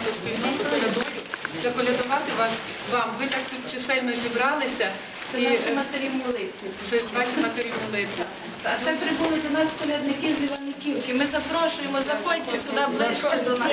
Харківської міської колядою, заколядувати вас вам. Ви так тут чисельно зібралися. Це і, наші е, матері молитви. Це ваші матері молитви. А це прибули до нас колядники з Іваниківки. Ми запрошуємо, заходьте сюди ближче до нас.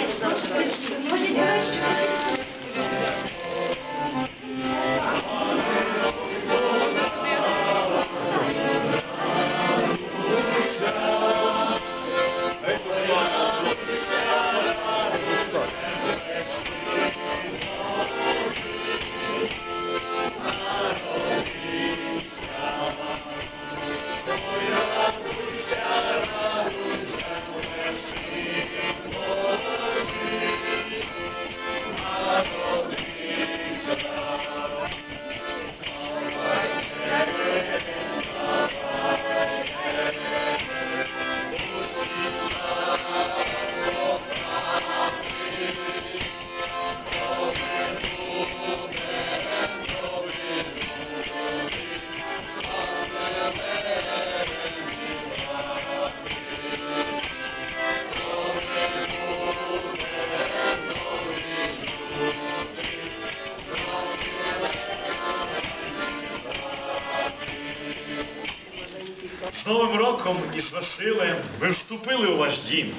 Новим і Василем ви вступили у ваш дім.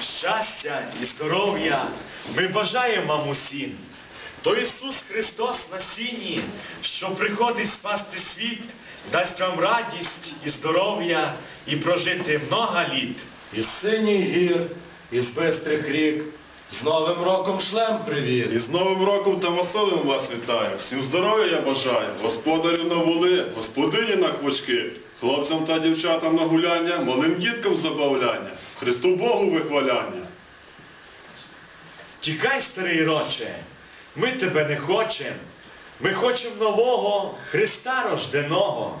Щастя і здоров'я ми бажаємо вам усім. То Ісус Христос на сіні, що приходить спасти світ, дасть вам радість і здоров'я і прожити много літ. Із синіх гір, із бистрих рік, з Новим роком шлем привіт. І з Новим роком та Василем вас вітаю. Всім здоров'я я бажаю. Господарю на воли, господині на квочки, хлопцям та дівчатам на гуляння, малим діткам забавляння, Христу Богу вихваляння. Тікай, старий роче, ми тебе не хочем. Ми хочем нового Христа рожденого.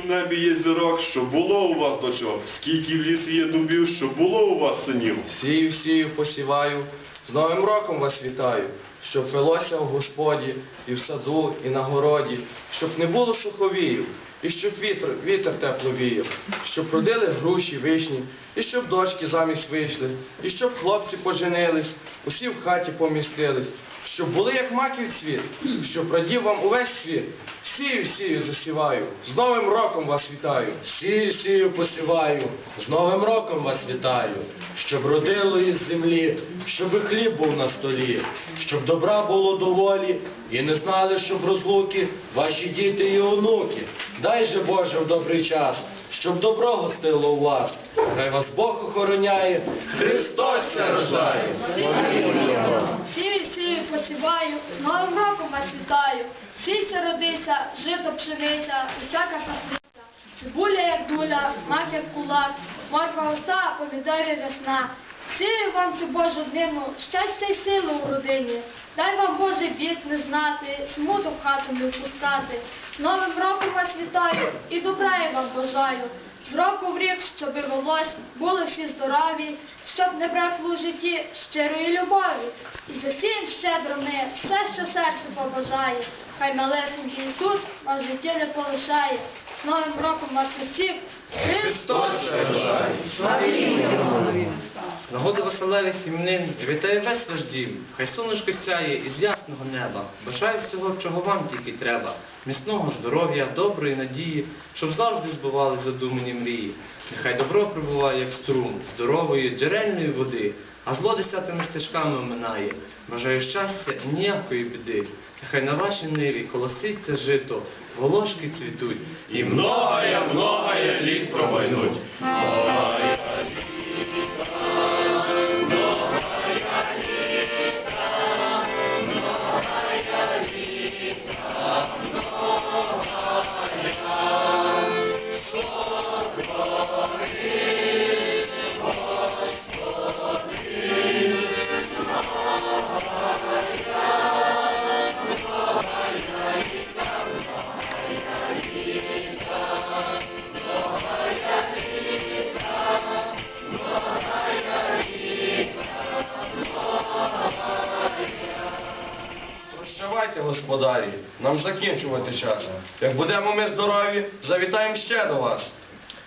в небі є зірок, щоб було у вас дочок, скільки в лісі є дубів, щоб було у вас синів. Сію, сію, посіваю, з Новим роком вас вітаю, щоб пилося в господі, і в саду, і на городі, щоб не було суховію, і щоб вітер, вітер тепло віяв, щоб родили груші, вишні, і щоб дочки замість вийшли, і щоб хлопці поженились, усі в хаті помістились, щоб були як маків цвіт, щоб радів вам увесь світ. Сію, сію, засіваю, з Новим роком вас вітаю. Сію, сію, посіваю, з Новим роком вас вітаю, щоб родило із землі, щоб хліб був на столі, щоб добра було доволі, і не знали, щоб розлуки ваші діти і онуки. Дай же Боже в добрий час, щоб добро гостило у вас. Хай вас Бог охороняє, Христос ся рождає. Сію, сію, посіваю, з Новим роком вас вітаю. Родиться, жито пшениця, усяка пасниця. Цибуля як дуля, мак як кулак, морква оса, помідорі рясна. Сію вам цю Божу днину, щастя й сили у родині. Дай вам Боже бід не знати, смуток в хату не впускати. З Новим роком вас вітаю і добра я вам бажаю. З року в рік, щоби волось, були всі здорові, щоб не бракло у житті щирої любові. І засієм щедро ми все, що серце побажає. Хай малесенький Ісус вас в житті не полишає. З Новим роком вас усіх Христос! З нагоди веселевих іменин вітаю весь ваш дім, хай сонечко сяє із ясного неба. Бажаю всього, чого вам тільки треба. Міцного здоров'я, доброї надії, щоб завжди збували задумані мрії. Нехай добро прибуває як струм, здорової, джерельної води, а зло десятими стежками оминає. Бажаю щастя і ніякої біди. Нехай на вашій ниві колоситься жито, волошки цвітуть, і многая, многая літ господарі, нам закінчувати час. Як будемо ми здорові, завітаємо ще до вас.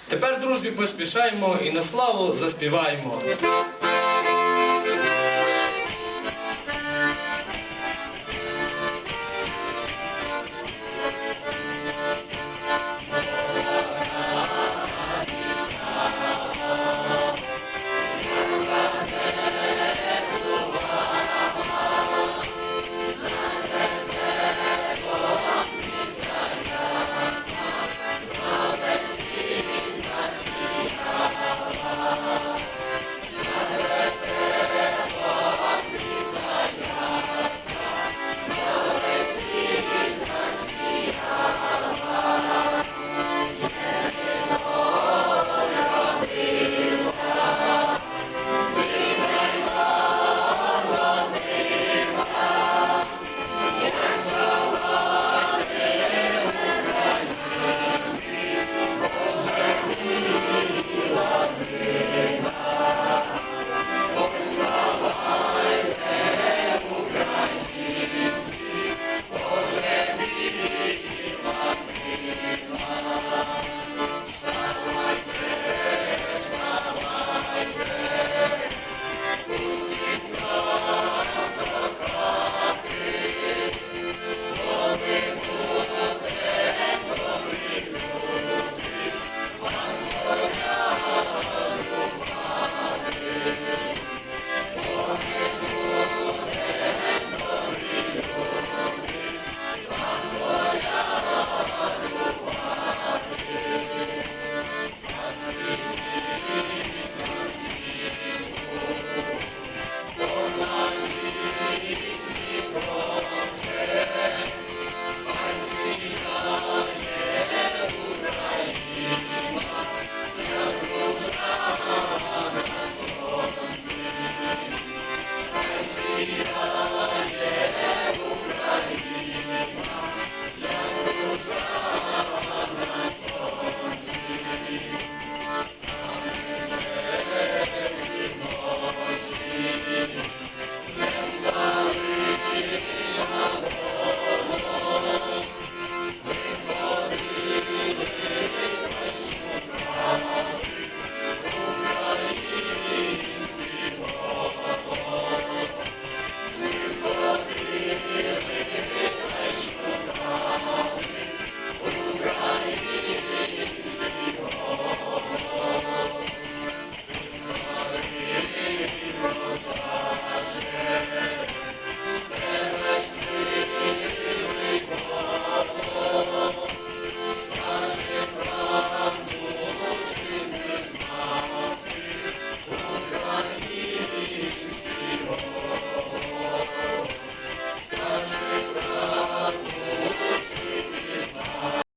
Тепер, друзі, поспішаємо і на славу заспіваємо.